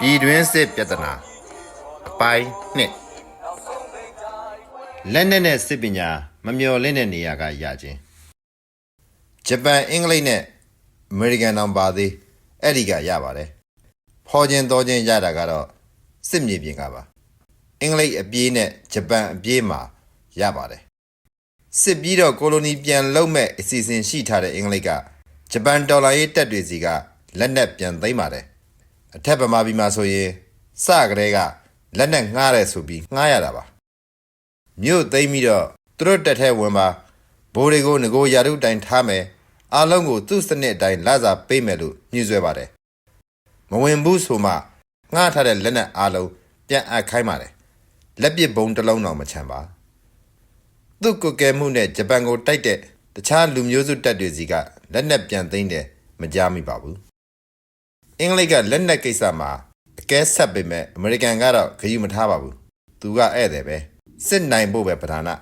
ပြည်တွင်းစစ်ပြဿနာအပိုင်းနှစ်နောက်ဆုံးသိကြိုက်ပွဲလက်နက်နဲ့စစ်ပညာမမျော်လင့်တဲ့နေရာကရခြင်းဂျပန်အင်္ဂလိပ်နဲ့အမေရိကန်တောင်ပါသေးအဲ့ဒီကရပါတယ်ဖော်ခြင်းတော်ခြင်းရတာကတော့စစ်မြေပြင်ကပါအင်္ဂလိပ်အပြေးနဲ့ဂျပန်အပြေးမှာရပါတယ် စစ်ပြီးတော့ကိုလိုနီပြန်လုံမဲ့အစီအစဉ်ရှိထားတဲ့အင်္ဂလိပ်ကဂျပန်ဒေါ်လာရေးတက်တွေစီကလက်နက်ပြန်သိမ်းပါတယ်အထက်ဗမာပြည်မှာဆိုရင်စကတည်းကလက်နက်ငှားတယ်ဆိုပြီးငှားရတာပါမြို့သိမ်းပြီးတော့သူတို့တက်ထဲဝင်ပါဘိုးတွေကိုငကိုရာထုတိုင်ထားမယ်အားလုံးကိုသူ့စနစ်အတိုင်းလာစာပေးမယ်လို့ညှိဆွဲပါတယ်မဝင်ဘူးဆိုမှငှားထားတဲ့လက်နက်အားလုံးပြန်အပ်ခိုင်းပါတယ်လက်ပစ်ဘုံတစ်လုံးတော့မချမ်းပါ သူ့ကိုယ်ကဲမှုနဲ့ဂျပန်ကိုတိုက်တဲ့တခြားလူမျိုးစုတပ်တွေစီကလက်နက်ပြန်သိမ်းတယ်မကြားမိပါဘူးအင်္ဂလိပ်ကလက်နက်ကိစ္စမှာအကဲဆက်ပေမဲ့အမေရိကန်ကတော့ဂရုမထားပါဘူးသူကဧည့်သည်ပဲစစ်နိုင်ဖို့ပဲပဓာနာ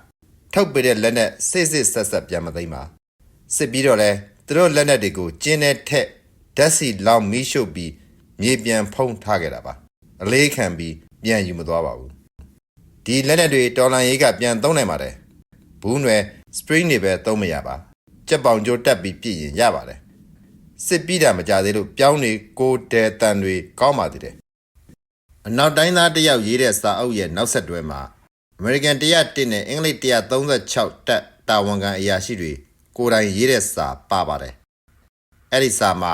ထုတ်ပေးတဲ့လက်နဲ့စစ်စစ်ဆက်ဆက်ပြန်မသိမ်းပါစစ်ပြီးတော့လဲသူတို့လက်နက်တွေကိုကျင်းတဲ့ထက်ဓာတ်စီလောင်မီးရှို့ပြီးမြေပြန်ဖုံးထားခဲ့တာပါအလေးခံပြီးပြန်ယူမသွားပါဘူးဒီလက်နက်တွေတော်လန်ရေးကပြန်သုံးနိုင်ပါတယ် ဘူးနွယ် spring တွေပဲသုံးမရပါကြက်ပေါင်ကြိုးတက်ပြီးပြည့်ရင်ရပါတယ်စစ်ပြီးတာမကြသေးလို့ပြောင်းနေကိုတဲတန်တွေကောင်းပါသေးတယ်အနောက်တိုင်းသားတစ်ယောက်ရေးတဲ့စာအုပ်ရဲ့နောက်ဆက်တွဲမှာအမေရိကန်101နဲ့အင်္ဂလိပ်136တက်တာဝန်ခံအရာရှိတွေကိုယ်တိုင်ရေးတဲ့စာပါပါတယ်။အဲ့ဒီစာမှာ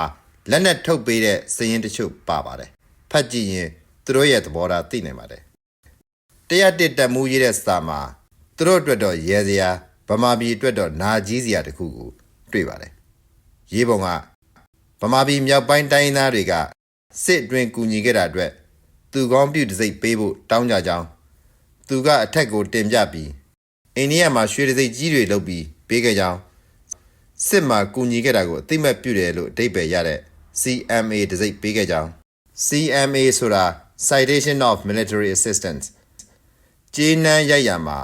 လက်နက်ထုတ်ပေးတဲ့စည်ရင်တချို့ပါပါတယ်။ဖတ်ကြည့်ရင်သူတို့ရဲ့သဘောထားသိနိုင်ပါတယ်။101တက်မှုရေးတဲ့စာမှာ သူတို့အတွက်တော့ရဲစရာဗမာပြည်အတွက်တော့နာကြီးစရာတစ်ခုကိုတွေ့ပါတယ်။ရေးပုံကဗမာပြည်မြောက်ပိုင်းတိုင်းသားတွေကစစ်အတွင်းကူညီခဲ့တာအတွက်သူကောင်းပြုတစိမ့်ပေးဖို့တောင်းကြကြောင်းသူကအထက်ကိုတင်ပြပြီးအိန္ဒိယမှာရွှေတံဆိပ်ကြီးတွေလုပ်ပြီးပေးခဲ့ကြောင်းစစ်မှာကူညီခဲ့တာကိုအသိမဲ့ပြုတယ်လို့အဓိပ္ပာယ်ရတဲ့ CMA တံဆိပ်ပေးခဲ့ကြောင်း CMA ဆိုတာ Citation of Military Assistance ဂျေးနန်းရိုက်ရမှာ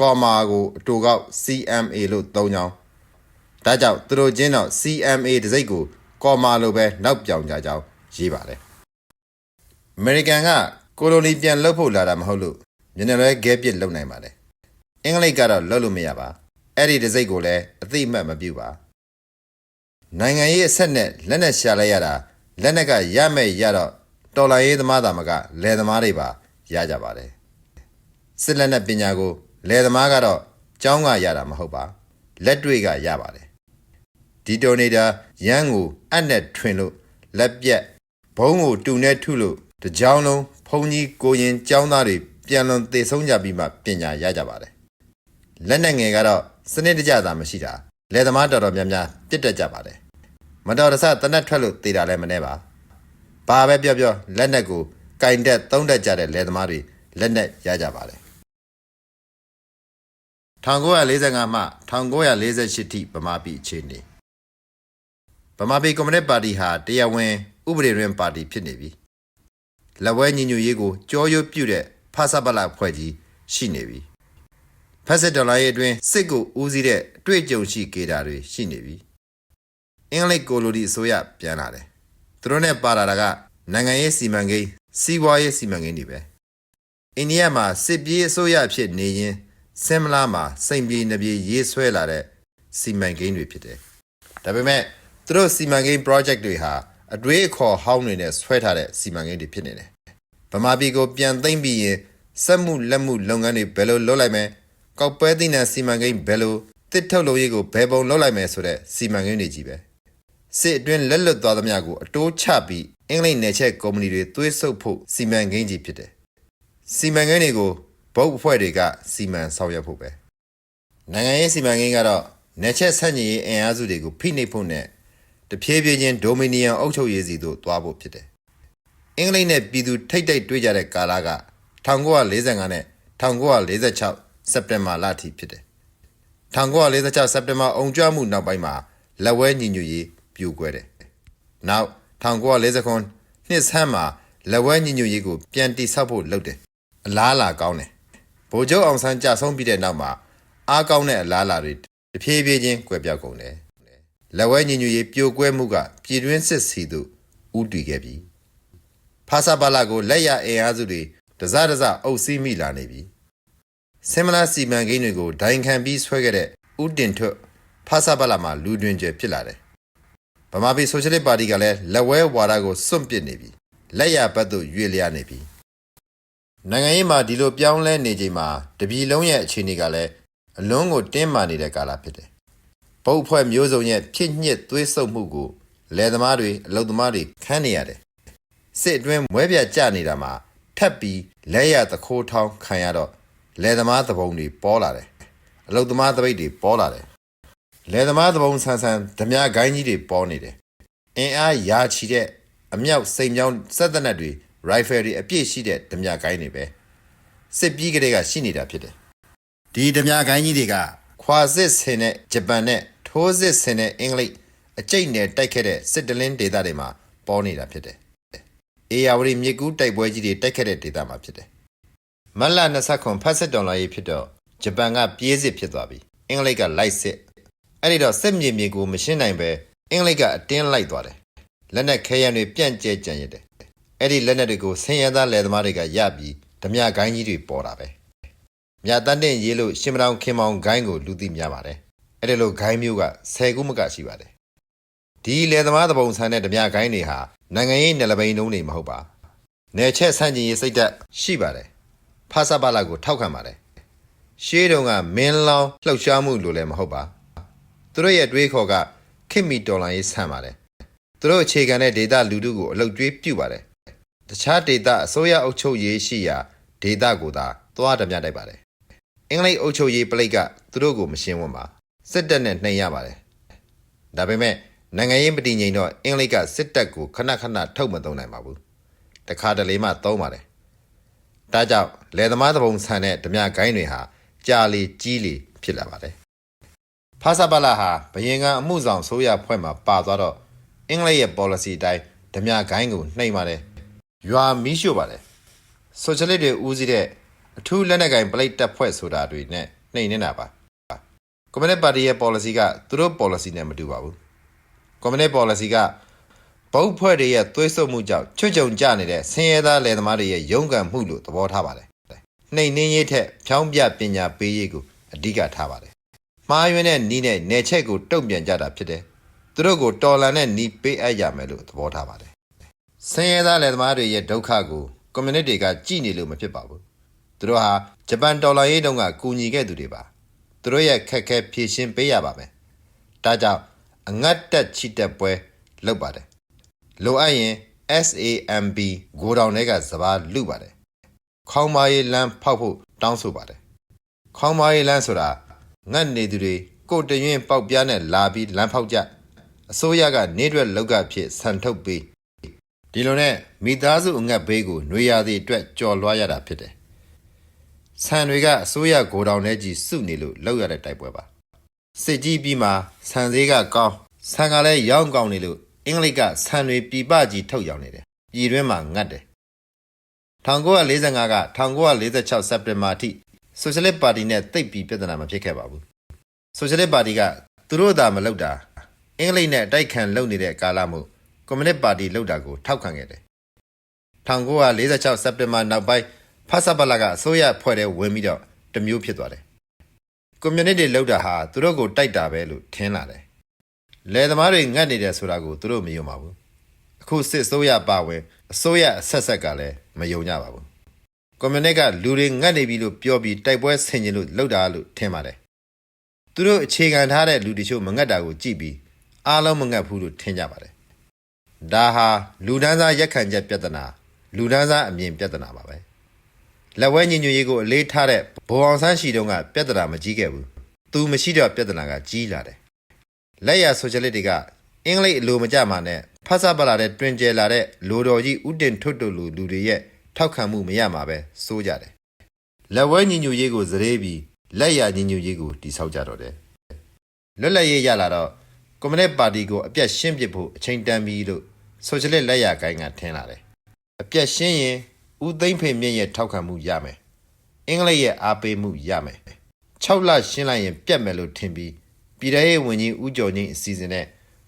ကော်မာကိုအတူကောက် CMA လို့သုံးကြောင်းဒါကြောင့်သူတို့ချင်းတော့ CMA တံဆိပ်ကိုကော်မာလို့ပဲနောက်ပြောင်ကြကြောင်းရေးပါတယ်အမေရိကန်ကကိုလိုနီပြန်လှုပ်ဖို့လာတာမဟုတ်လို့မျက်နှာလွဲခဲပစ်လုံနိုင်ပါတယ်အင်္ဂလိပ်ကတော့လွတ်လို့မရပါအဲ့ဒီတစိ့ကိုလည်းအသိအမှတ်မပြုပါနိုင်ငံရေးအဆက်နဲ့လက်နက်ရှာလိုက်ရတာလက်နက်ကရမဲ့ရတော့တော်လိုင်းရေးသမားသာမကလယ်သမားတွေပါရကြပါတယ်စစ်လက်နက်ပညာကို လယ်သမားကတော့ကျောင်းကရတာမဟုတ်ပါလက်တွေ့ကရပါတယ်ဒီတိုနေတာရန်ကိုအပ်နဲ့ထွင်လို့လက်ပြက်ဘုံကိုတူနဲ့ထုလို့တကြောင်လုံးဖုံကြီးကိုရင်ကျောင်းသားတွေပြန်လွန်သေဆုံးကြပြီးမှပညာရကြပါတယ်။လက်နဲ့ငယ်ကတော့စနစ်တကျသာမရှိတာလယ်သမားတော်တော်များများပြစ်တက်ကြပါတယ်။မတော်တဆတနက်ထွက်လို့သေတာလည်းမနှဲပါ။ဘာပဲပြောပြောလက်နဲ့ကိုကင်တက်သုံးတက်ကြတဲ့လယ်သမားတွေလက်နဲ့ရကြပါတယ်။ 1945မှ1948ထိဗမာပြည်အခြေအနေဗမာပြည်ကွန်မြူနစ်ပါတီဟာတရားဝင်ဥပဒေတွင်ပါတီဖြစ်နေပြီ။လက်ဝဲညီညွတ်ရေးကိုကြောရွပြုတဲ့ဖဆပလဖွဲ့ကြီးရှိနေပြီဖက်စစ်ဒေါ်လာရေးအတွင်းစစ်ကိုဦးစီးတဲ့အတွေ့အကြုံရှိကေတာတွေရှိနေပြီအင်္ဂလိပ်ကိုလိုဒီအစိုးရပြန်လာတယ်သူတို့နဲ့ပါလာတာကနိုင်ငံရေးစီမံကိန်းစီးပွားရေးစီမံကိန်းတွေပဲအိန္ဒိယမှာစစ်ပြေးအစိုးရအဖြစ်နေရင် ဆင်မလာမှာစိန်ပြေးနှပြေးရေးဆွဲလာတဲ့စီမံကိန်းတွေဖြစ်တယ်ဒါပေမဲ့သူတို့စီမံကိန်း project တွေဟာအတွေးအခေါ်ဟောင်းတွေနဲ့ဆွဲထားတဲ့စီမံကိန်းတွေဖြစ်နေတယ်ဗမာပြည်ကိုပြန်သိမ့်ပြီးရင်စက်မှုလက်မှုလုပ်ငန်းတွေဘယ်လိုလုပ်လိုက်မယ်။ကောက်ပွဲသီးနှံစီမံကိန်းဘယ်လိုတစ်ထုတ်လုပ်ရေးကိုဘယ်ပုံလုပ်လိုက်မယ်ဆိုတဲ့စီမံကိန်းတွေကြီးပဲ။စစ်အတွင်းလက်လွတ်သွားသမျှကိုအတိုးချပြီးအင်္ဂလိပ်နယ်ချက်ကုမ္ပဏီတွေသွေးဆုပ်ဖို့စီမံကိန်းကြီးဖြစ်တယ်။စီမံကိန်းတွေကို ဘုတ်အဖွဲ့တွေကစီမံဆောင်ရွက်ဖို့ပဲ။နိုင်ငံရေးစီမံကိန်းကတော့နယ်ချက်ဆန့်ကျင်ရေးအင်အားစုတွေကိုဖိနှိပ်ဖို့နဲ့တဖြည်းဖြည်းချင်းဒိုမီနီယံအုပ်ချုပ်ရေးစီသို့သွားဖို့ဖြစ်တယ်။အင်္ဂလိပ်နဲ့ပြည်သူထိတ်တိတ်တွေ့ကြတဲ့ကာလက1945နဲ့1946စက်တင်ဘာလအထိဖြစ်တယ်။1946စက်တင်ဘာအုံကြွမှုနောက်ပိုင်းမှာလက်ဝဲညီညွတ်ရေးပြိုကွဲတယ်။နောက်1949နှစ်ဆန်းမှာလက်ဝဲညီညွတ်ရေးကိုပြန်တိဆောက်ဖို့လုပ်တယ်။အလားအလာကောင်းတယ်။ ဗိုလ်ချုပ်အောင်ဆန်းကြာဆုံးပြီးတဲ့နောက်မှာအားကောင်းတဲ့အလားအလာတွေတတဖြည်းဖြည်းချင်းကွယ်ပြောက်ကုန်တယ်လက်ဝဲညီညွတ်ရေးပြိုကွဲမှုကပြည်တွင်းစစ်စီသို့ဥတည်ခဲ့ပြီဖာစာပါလာကိုလက်ရအင်အားစုတွေတစတစအုပ်စီးမိလာနေပြီဆင်မလာစီမံကိန်းတွေကိုဒိုင်ခံပြီးဆွဲခဲ့တဲ့ဥတင်ထွတ်ဖာစာပါလာမှာလူတွင်ကျဖြစ်လာတယ်ဗမာပြည်ဆိုရှယ်လစ်ပါတီကလည်းလက်ဝဲဝါဒကိုစွန့်ပစ်နေပြီလက်ရဘက်သို့ရွေ့လျားနေပြီ နိုင်ငံရေးမှာဒီလိုပြောင်းလဲနေချိန်မှာတပြည်လုံးရဲ့အခြေအနေကလည်းအလွန်ကိုတင်းမာနေတဲ့ကာလဖြစ်တယ်။ပုတ်ဖွဲ့မျိုးစုံရဲ့ဖြစ်ညစ်သွေးဆုပ်မှုကိုလယ်သမားတွေအလုပ်သမားတွေခံနေရတယ်။စစ်အတွင်းမွဲပြကြနေတာမှာထပ်ပြီးလဲရသခိုးထောင်းခံရတော့လယ်သမားသဘုံတွေပေါ်လာတယ်။အလုပ်သမားသပိတ်တွေပေါ်လာတယ်။လယ်သမားသဘုံဆန်းဆန်းဓမြဂိုင်းကြီးတွေပေါ်နေတယ်။အင်အားရာချီတဲ့အမြောက်စိန်မြောင်းစက်သနက်တွေ rifle တွေအပြည့်ရှိတဲ့ဓမြဂိုင်းတွေပဲ။စစ်ပြီးကလေးကရှိနေတာဖြစ်တယ်။ဒီဓမြကိုင်းကြီးတွေကခွာစစ်ဆင်တဲ့ဂျပန်နဲ့ထိုးစစ်ဆင်တဲ့အင်္ဂလိပ်အကျိတ်နဲ့တိုက်ခဲ့တဲ့စစ်တလင်းဒေသတွေမှာပေါ်နေတာဖြစ်တယ်။အေယာဝတီမြေကူးတိုက်ပွဲကြီးတွေတိုက်ခဲ့တဲ့ဒေသမှာဖြစ်တယ်။မတ်လ29ဖတ်စစ်တော်လာရေးဖြစ်တော့ဂျပန်ကပြေးစစ်ဖြစ်သွားပြီ။အင်္ဂလိပ်ကလိုက်စစ်။အဲ့ဒီတော့စစ်မြေမြေကိုမရှင်းနိုင်ပဲအင်္ဂလိပ်ကအတင်းလိုက်သွားတယ်။လက်နက်ခဲယမ်းတွေပြန့်ကျဲကြံရစ်တယ်။ အဲ့ဒီလက်နက်တွေကိုဆင်းရဲသားလယ်သမားတွေကရပြီးဓမြကိုင်းကြီးတွေပေါ်တာပဲ။မြတ်တန်းတင်ရေးလို့ရှင်မတောင်ခင်မောင်ဂိုင်းကိုလူသိများပါတယ်။အဲ့ဒီလိုဂိုင်းမျိုးက10ခုမကရှိပါတယ်။ဒီလယ်သမားသဘုံဆန်တဲ့ဓမြကိုင်းတွေဟာနိုင်ငံရေးနယ်လပိန်လုံးတွေမဟုတ်ပါ။နယ်ချက်ဆန့်ကျင်ရေးစိတ်ဓာတ်ရှိပါတယ်။ဖာစာပါလာကိုထောက်ခံပါတယ်။ရှေးတုန်းကမင်းလောင်းလှုပ်ရှားမှုလို့လည်းမဟုတ်ပါ။သူတို့ရဲ့တွေးခေါ်ကခင်မီတော်လိုင်းရေးဆန့်ပါတယ်။သူတို့အခြေခံတဲ့ဒေတာလူထုကိုအလုတ်ကျွေးပြုတ်ပါတယ်။ တခြားဒေတာအစိုးရအုပ်ချုပ်ရေးရှိရာဒေတာကိုသာသွားဓမြတိုက်ပါတယ်။အင်္ဂလိပ်အုပ်ချုပ်ရေးပလိတ်ကသူတို့ကိုမရှင်းဝန်းပါစစ်တပ်နဲ့နှိမ်ရပါတယ်။ဒါပေမဲ့နိုင်ငံရေးမတည်ငြိမ်တော့အင်္ဂလိပ်ကစစ်တပ်ကိုခဏခဏထုတ်မသုံးနိုင်ပါဘူး။တခါတလေမှသုံးပါတယ်။ဒါကြောင့်လယ်သမားသဘုံဆန်တဲ့ဓမြဂိုင်းတွေဟာကြာလေကြီးလေဖြစ်လာပါတယ်။ဖာစာပလာဟာဘယင်ကအမှုဆောင်ဆိုရဖွဲ့မှာပါသွားတော့အင်္ဂလိပ်ရဲ့ policy အတိုင်းဓမြဂိုင်းကိုနှိမ်ပါတယ်။ ရွာမီးရှို့ပါတယ်။ဆိုရှယ်လစ်တွေဦးစီးတဲ့အထူးလက်နက်ကင်ပလိတ်တပ်ဖွဲ့ဆိုတာတွေနဲ့နှိမ်နေတာပါ။ကွန်မြူနစ်ပါတီရဲ့ policy ကသူတို့ policy နဲ့မတူပါဘူး။ကွန်မြူနစ် policy ကပုတ်ဖွဲ့တွေရဲ့သွေးဆုပ်မှုကြောင့်ချွတ်ချုံကြနေတဲ့ဆင်းရဲသားလယ်သမားတွေရဲ့ရုန်းကန်မှုလို့သဘောထားပါတယ်။နှိမ်နှင်းရေးထက်ဖြောင်းပြပညာပေးရေးကိုအဓိကထားပါတယ်။မှားယွင်းတဲ့နီးနဲ့နယ်ချက်ကိုတုံ့ပြန်ကြတာဖြစ်တယ်။သူတို့ကိုတော်လန်တဲ့နီးပေးအပ်ရမယ်လို့သဘောထားပါတယ်။ ဆင်းရဲသားလယ်သမားတွေရဲ့ဒုက္ခကိုကွန်မြူနစ်တွေကကြည်နေလို့မဖြစ်ပါဘူးသူတို့ဟာဂျပန်ဒေါ်လာရေးတုန်းကကူညီခဲ့သူတွေပါသူတို့ရဲ့ခက်ခဲဖြည့်ရှင်းပေးရပါမယ်ဒါကြောင့်အငတ်တက်ချီတက်ပွဲလုပ်ပါတယ်လိုအပ်ရင် SAMB ဂိုဒေါင်တွေကစပါးလူပါတယ်ခေါင်းမာရေးလမ်းဖောက်ဖို့တောင်းဆိုပါတယ်ခေါင်းမာရေးလမ်းဆိုတာငတ်နေသူတွေကိုယ်တရင်ပေါက်ပြားနဲ့လာပြီးလမ်းဖောက်ကြအစိုးရကနေရွက်လောက်ကဖြစ်ဆန်ထုတ်ပေး ဒီလိုနဲ့မိသားစုအငတ်ဘေးကိုနှွေရသည့်အတွက်ကြော်လွှားရတာဖြစ်တယ်။ဆန်တွေကအစိုးရဂိုဒေါင်ထဲကြီးစုနေလို့လောက်ရတဲ့တိုက်ပွဲပါ။စစ်ကြီးပြီးမှဆန်သေးကကောင်းဆန်ကလည်းရောင်းကောင်းနေလို့အင်္ဂလိပ်ကဆန်တွေပြပကြီးထုတ်ရောင်းနေတယ်။ပြည်တွင်းမှာငတ်တယ်။1945က1946စက်တင်ဘာအထိဆိုရှယ်လစ်ပါတီနဲ့တိတ်ပြီးပြဿနာမဖြစ်ခဲ့ပါဘူး။ဆိုရှယ်လစ်ပါတီကသူတို့သာမလုပ်တာအင်္ဂလိပ်နဲ့အတိုက်ခံလုပ်နေတဲ့ကာလမို့ ကွန်မြူနစ်ပါတီလှုပ်တာကိုထောက်ခံခဲ့တယ်။1946စက်တင်ဘာနောက်ပိုင်းဖာစာပလာကအစိုးရဖွဲ့တဲ့ဝင်ပြီးတော့တစ်မျိုးဖြစ်သွားတယ်။ကွန်မြူနစ်တွေလှုပ်တာဟာသူတို့ကိုတိုက်တာပဲလို့ထင်လာတယ်။လယ်သမားတွေငတ်နေတယ်ဆိုတာကိုသူတို့မယုံပါဘူး။အခုစစ်အစိုးရပါဝင်အစိုးရအဆက်ဆက်ကလည်းမယုံကြပါဘူး။ကွန်မြူနစ်ကလူတွေငတ်နေပြီလို့ပြောပြီးတိုက်ပွဲဆင်ကျင်လို့လှုပ်တာလို့ထင်ပါတယ်။သူတို့အခြေခံထားတဲ့လူတချို့မငတ်တာကိုကြည့်ပြီးအားလုံးမငတ်ဘူးလို့ထင်ကြပါတယ်။ ဒါဟာလူဒန်းစားရက်ခံချက်ပြဿနာလူဒန်းစားအမြင်ပြဿနာပါပဲလက်ဝဲညီညွတ်ရေးကိုအလေးထားတဲ့ဘိုအောင်ဆန်းရှိတုန်းကပြဿနာမကြီးခဲ့ဘူးသူမရှိတော့ပြဿနာကကြီးလာတယ်လက်ရဆိုရှယ်လစ်တွေကအင်္ဂလိပ်အလိုမကြမှာနဲ့ဖတ်စာပလာတဲ့တွင်ကျယ်လာတဲ့လိုတော်ကြီးဥတင်ထွတ်တူလူလူတွေရဲ့ထောက်ခံမှုမရမှာပဲစိုးကြတယ်လက်ဝဲညီညွတ်ရေးကိုစရေးပြီးလက်ရညီညွတ်ရေးကိုတိဆောက်ကြတော့တယ်လွတ်လပ်ရေးရလာတော့ ကွန်မြူနစ်ပါတီကိုအပြတ်ရှင်းပစ်ဖို့အချိန်တန်ပြီလို့ဆိုရှယ်လစ်လက်ရကိုင်းကထင်လာတယ်။အပြတ်ရှင်းရင်ဦးသိမ့်ဖေမြင့်ရဲ့ထောက်ခံမှုရမယ်။အင်္ဂလိပ်ရဲ့အားပေးမှုရမယ်။6လရှင်းလိုက်ရင်ပြတ်မယ်လို့ထင်ပြီးပြည်ထောင်ရေးဝန်ကြီးဦးကျော်ငိမ့်အစီအစဉ်နဲ့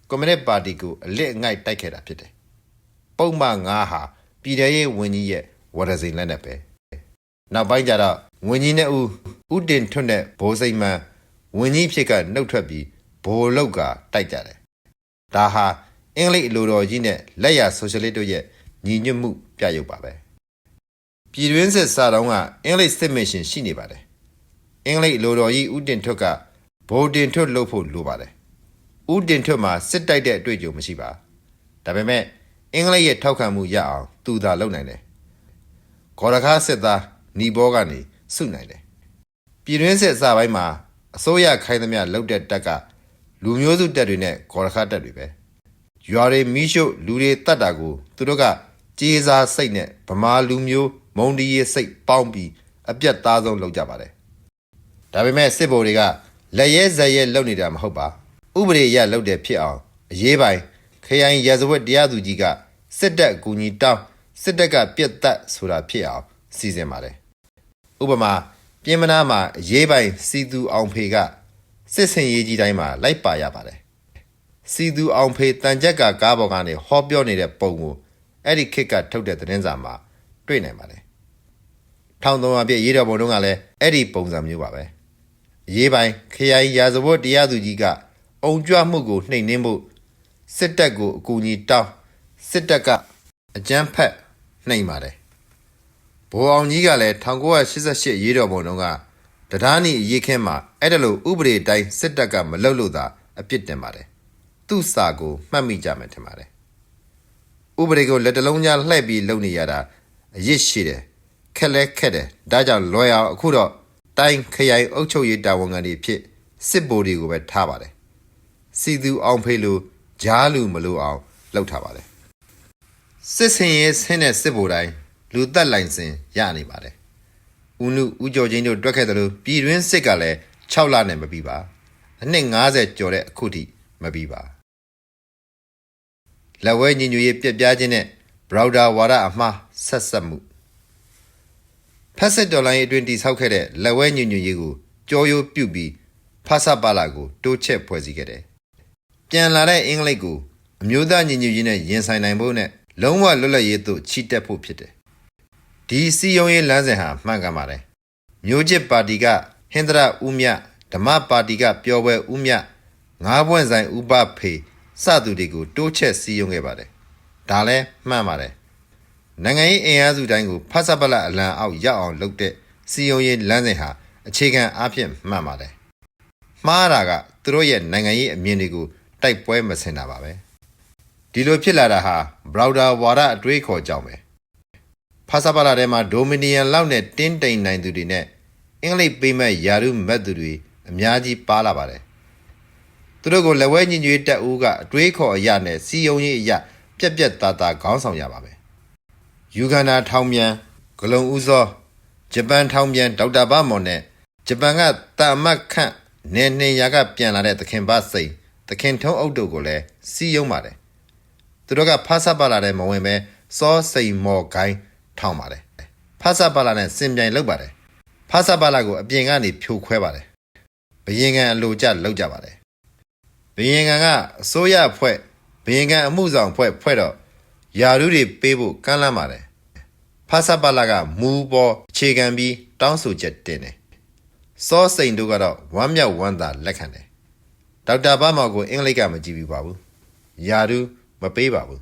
ကွန်မြူနစ်ပါတီကိုအလစ်အငိုက်တိုက်ခဲ့တာဖြစ်တယ်။ပုံမှန်9ဟာပြည်ထောင်ရေးဝန်ကြီးရဲ့ဝရစိန်လက်နဲ့ပဲ။နောက်ပိုင်းကျတော့ဝန်ကြီးနဲ့ဦးဦးတင်ထွတ်နဲ့ဘိုးစိန်မန်ဝန်ကြီးဖြစ်ကနှုတ်ထွက်ပြီး ဘိုလ်လောက်ကတိုက်ကြတယ်။ဒါဟာအင်္ဂလိပ်အလိုတော်ကြီးနဲ့လက်ရဆိုရှယ်လစ်တို့ရဲ့ညီညွတ်မှုပြရုပ်ပါပဲ။ပြည်တွင်းစစ်စာတောင်းကအင်္ဂလိပ်စစ်မစ်ရှင်ရှိနေပါတယ်။အင်္ဂလိပ်အလိုတော်ကြီးဦးတင်ထွတ်ကဘိုလ်တင်ထွတ်လုပ်ဖို့လိုပါတယ်။ဦးတင်ထွတ်မှာစစ်တိုက်တဲ့အတွေ့အကြုံမရှိပါ။ဒါပေမဲ့အင်္ဂလိပ်ရဲ့ထောက်ခံမှုရအောင်သူသာလုပ်နိုင်တယ်။ခေါ်ရခါစစ်သားညီဘောကနေစုနိုင်တယ်။ပြည်တွင်းစစ်အစပိုင်းမှာအစိုးရခိုင်းသမျှလုပ်တဲ့တပ်က လူမျိုးစုတပ်တွေနဲ့ခေါ်ရခါတပ်တွေပဲ။ရွာတွေမိရှုလူတွေတတ်တာကိုသူတို့ကကြေးစားစိတ်နဲ့ဗမာလူမျိုးမုံဒီရဲ့စိတ်ပေါင်းပြီးအပြတ်သားဆုံးလုပ်ကြပါတယ်။ဒါပေမဲ့စစ်ဗိုလ်တွေကလက်ရဲဇက်ရဲလုပ်နေတာမဟုတ်ပါ။ဥပဒေအရလုပ်တယ်ဖြစ်အောင်အရေးပိုင်းခရိုင်ရာဇဝတ်တရားသူကြီးကစစ်တပ်အကူအညီတောင်းစစ်တပ်ကပြက်တက်ဆိုတာဖြစ်အောင်စီစဉ်ပါတယ်။ဥပမာပြင်မနာမှာအရေးပိုင်းစီသူအောင်ဖေက စစ်စင်ရေးကြီးတိုင်းမှာလိုက်ပါရပါတယ်။စီသူအောင်ဖေတန်ကြက်ကကားပေါ်ကနေဟောပြောနေတဲ့ပုံကိုအဲ့ဒီခေတ်ကထုတ်တဲ့သတင်းစာမှာတွေ့နိုင်ပါတယ်။1300ပြည့်ရေးတော်ပုံတုန်းကလည်းအဲ့ဒီပုံစံမျိုးပါပဲ။အရေးပိုင်းခရိုင်ရာဇဝတ်တရားသူကြီးကအုံကြွမှုကိုနှိမ်နင်းဖို့စစ်တပ်ကိုအကူအညီတောင်းစစ်တပ်ကအကြမ်းဖက်နှိမ်ပါတယ်။ဘိုးအောင်ကြီးကလည်း1988ရေးတော်ပုံတုန်းက တရားနီအရေးခင်းမှာအဲ့ဒါလိုဥပဒေတိုင်းစစ်တပ်ကမလုပ်လို့သာအပြစ်တင်ပါတယ်။သူ့စာကိုမှတ်မိကြမယ်ထင်ပါတယ်။ဥပဒေကိုလက်တလုံးကြားလှည့်ပြီးလုပ်နေရတာအရစ်ရှိတယ်ခက်လဲခက်တယ်ဒါကြောင့်လွယ်အောင်အခုတော့တိုင်းခရိုင်အုပ်ချုပ်ရေးတာဝန်ခံတွေဖြစ်စစ်ဗိုလ်တွေကိုပဲထားပါတယ်စီသူအောင်ဖေးလူဂျားလူမလို့အောင်လှုပ်ထားပါတယ်စစ်စင်ရေးဆင်းတဲ့စစ်ဗိုလ်တိုင်းလူသက်လိုင်စင်ရနေပါတယ် ဦးနုဦးကျော်ချင်းတို့တွက်ခဲ့တယ်လို့ပြည်တွင်းစစ်ကလည်း6လနဲ့မပြီးပါအနှစ်90ကျော်တဲ့အခုထိမပြီးပါလက်ဝဲညီညွတ်ရေးပြက်ပြားခြင်းနဲ့ဘရော်ဒါဝါဒအမှားဆက်ဆက်မှုဖက်စစ်တော်လိုင်းအတွင်းတိဆောက်ခဲ့တဲ့လက်ဝဲညီညွတ်ရေးကိုကြောရိုးပြုတ်ပြီးဖဆပါလာကိုတိုးချက်ဖွဲ့စည်းခဲ့တယ်ပြန်လာတဲ့အင်္ဂလိပ်ကိုအမျိုးသားညီညွတ်ရေးနဲ့ရင်ဆိုင်နိုင်ဖို့နဲ့လုံးဝလွတ်လပ်ရေးသို့ချီတက်ဖို့ဖြစ်တယ် ဒီစီယုံရေးလမ်းစဉ်ဟာမှန်ကန်ပါတယ်မျိုးချစ်ပါတီကဟင်္ဒရာဦးမြဓမ္မပါတီကပျော်ပွဲဦးမြငါးပွင့်ဆိုင်ဥပဖေစသူတွေကိုတိုးချက်စီယုံခဲ့ပါတယ်ဒါလည်းမှန်ပါတယ်နိုင်ငံရေးအင်အားစုတိုင်းကိုဖဆပလအလံအောက်ရောက်အောင်လုပ်တဲ့စီယုံရေးလမ်းစဉ်ဟာအခြေခံအားဖြင့်မှန်ပါတယ်မှားတာကသူတို့ရဲ့နိုင်ငံရေးအမြင်တွေကိုတိုက်ပွဲမစင်တာပါပဲဒီလိုဖြစ်လာတာဟာဘရော်ဒါဝါဒအတွေးခေါ်ကြောင်းပဲ ဖဆပလာထဲမှာဒိုမီနီယန်လောက်နဲ့တင်းတိမ်နိုင်သူတွေနဲ့အင်္ဂလိပ်ပေးမဲ့ယာရုမက်သူတွေအများကြီးပါလာပါတယ်သူတို့ကိုလက်ဝဲညင်ညွေးတက်ဦးကအတွေးခေါ်အရာနဲ့စီယုံရေးအရာပြက်ပြက်သားသားခေါင်းဆောင်ရပါပဲယူဂန္ဓာထောင်ပြန်ဂလုံဦးစောဂျပန်ထောင်ပြန်ဒေါက်တာဘမော်နဲ့ဂျပန်ကတာမတ်ခန့်နေနေရာကပြန်လာတဲ့သခင်ဘစိန်သခင်ထုံးအုပ်တို့ကိုလည်းစီယုံပါတယ်သူတို့ကဖဆပလာတဲ့မဝင်ပဲစောစိန်မော်ဂိုင်း ထောင်ပါတယ်ဖဆပလာနဲ့စင်ပြိုင်လုပ်ပါတယ်ဖဆပလာကိုအပြင်ကနေဖြိုခွဲပါတယ်ဘယင်ကန်အလိုကျလောက်ကြပါတယ်ဘယင်ကန်ကအစိုးရဖွဲ့ဘယင်ကန်အမှုဆောင်ဖွဲ့ဖွဲ့တော့ယာရုတွေပေးဖို့ကမ်းလှမ်းပါတယ်ဖဆပလာကမူပေါ်အခြေခံပြီးတောင်းဆိုချက်တင်တယ်စောစိန်တို့ကတော့ဝမ်းမြောက်ဝမ်းသာလက်ခံတယ်ဒေါက်တာဘမော်ကိုအင်္ဂလိပ်ကမကြည့်ဘူးပါဘူးယာရုမပေးပါဘူး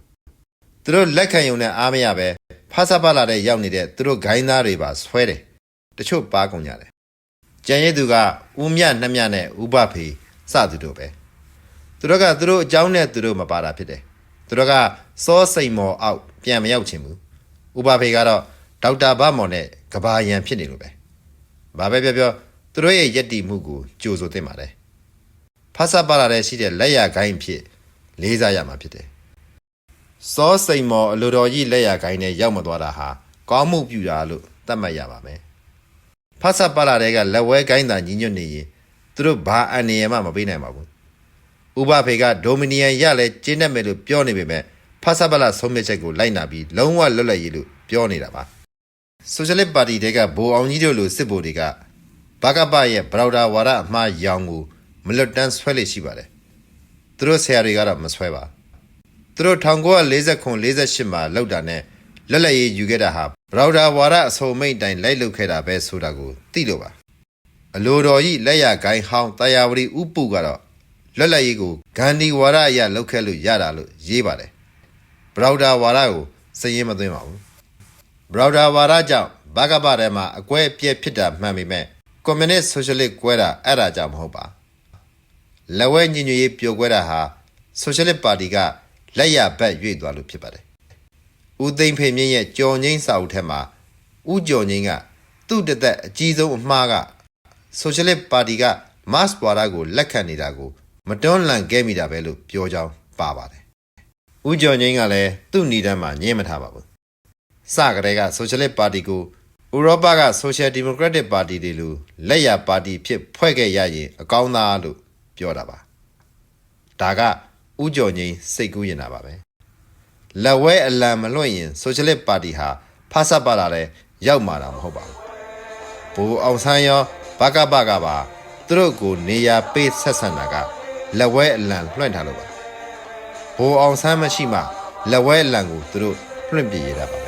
သူတို့လက်ခံယုံနဲ့အားမရပဲ ဖဆပလာတဲ့ရောက်နေတဲ့သူတို့ဂိုင်းသားတွေပါဆွဲတယ်တချို့ပါကုန်ကြတယ်ကြံရည်သူကဦးမြနှမြနဲ့ဥပဖေစသူတို့ပဲသူတို့ကသူတို့အကြောင်းနဲ့သူတို့မပါတာဖြစ်တယ်သူတို့ကစောစိန်မော်အောက်ပြန်မရောက်ချင်ဘူးဥပဖေကတော့ဒေါက်တာဘမော်နဲ့ကဘာယံဖြစ်နေလို့ပဲဘာပဲပြောပြောသူတို့ရဲ့ယက်တီမှုကိုကြိုဆိုသင့်ပါတယ်ဖဆပလာတဲ့ရှိတဲ့လက်ရဂိုင်းဖြစ်လေးစားရမှာဖြစ်တယ် စောစိန်မော်အလိုတော်ကြီးလက်ရဂိုင်းနဲ့ရောက်မသွားတာဟာကောင်းမှုပြုတာလို့သတ်မှတ်ရပါမယ်ဖဆပလာတဲ့ကလက်ဝဲဂိုင်းသာညီညွတ်နေရင်သူတို့ဘာအန်နေရမှမပေးနိုင်ပါဘူးဥပဖေကဒိုမီနီယန်ရလဲကျင်းနေမယ်လို့ပြောနေပေမဲ့ဖဆပလာဆုံးဖြတ်ချက်ကိုလိုက်နာပြီးလုံးဝလွတ်လပ်ရေးလို့ပြောနေတာပါဆိုရှယ်လစ်ပါတီတွေကဘိုအောင်ကြီးတို့လိုစစ်ဗိုလ်တွေကဘကပရဲ့ဘရော်ဒါဝါဒအမှားရောင်ကိုမမလွတ်တမ်းဆွဲလေရှိပါတယ်သူတို့ဆရာတွေကတော့မဆွဲပါ သူတို့1949 48မှာလောက်တာနဲ့လက်လက်ရေးယူခဲ့တာဟာဘရော်ဒါဝါရအစုံမိတ်တိုင်လိုက်လုပ်ခဲ့တာပဲဆိုတာကိုသိလို့ပါအလိုတော်ကြီးလက်ရဂိုင်းဟောင်းတာယာဝတီဥပုကတော့လွတ်လပ်ရေးကိုဂန္ဒီဝါရအရလောက်ခဲ့လို့ရတာလို့ရေးပါတယ်ဘရော်ဒါဝါရကိုစည်ရင်မသွင်းပါဘူးဘရော်ဒါဝါဒကြောင့်ဘကပထဲမှာအကွဲအပြဲဖြစ်တာမှန်ပေမဲ့ကွန်မြူနစ်ဆိုရှယ်လစ်ကွဲတာအဲ့ဒါကြောင့်မဟုတ်ပါလက်ဝဲညီညွတ်ရေးပြိုကွဲတာဟာဆိုရှယ်လစ်ပါတီက လက်ရဘက်ရွေ့သွားလို့ဖြစ်ပါတယ်ဦးသိန်းဖေမြင့်ရဲ့ကြော်ငိမ့်စာအုပ်ထဲမှာဦးကြော်ငိမ့်ကသူ့တစ်သက်အကြီးဆုံးအမှားကဆိုရှယ်လစ်ပါတီကမတ်စ်ပွာဒကိုလက်ခံနေတာကိုမတွန်းလှန်ခဲ့မိတာပဲလို့ပြောကြောင်းပါပါတယ်ဦးကျော်ငိမ့်ကလည်းသူ့ညီတန်းမှာညင်းမထားပါဘူးစကတဲ့ကဆိုရှယ်လစ်ပါတီကိုဥရောပကဆိုရှယ်ဒီမိုကရက်တစ်ပါတီတွေလိုလက်ရပါတီဖြစ်ဖွဲ့ခဲ့ရရင်အကောင်းသားလို့ပြောတာပါဒါက ဥကြော်ငိမ့်စိတ်ကူးရင်တာပါပဲလက်ဝဲအလံမလွှင့်ရင်ဆိုရှယ်လစ်ပါတီဟာဖားဆပ်ပါလာတဲ့ရောက်မှာတော့မဟုတ်ပါဘူးဘူအောင်ဆန်းရောဘကဘကပါသူတို့ကိုနေရာပေးဆက်ဆံတာကလက်ဝဲအလံလွှင့်ထားလို့ပါဘူအောင်ဆန်းမရှိမှလက်ဝဲအလံကိုသူတို့လွှင့်ပြရတာပါပဲ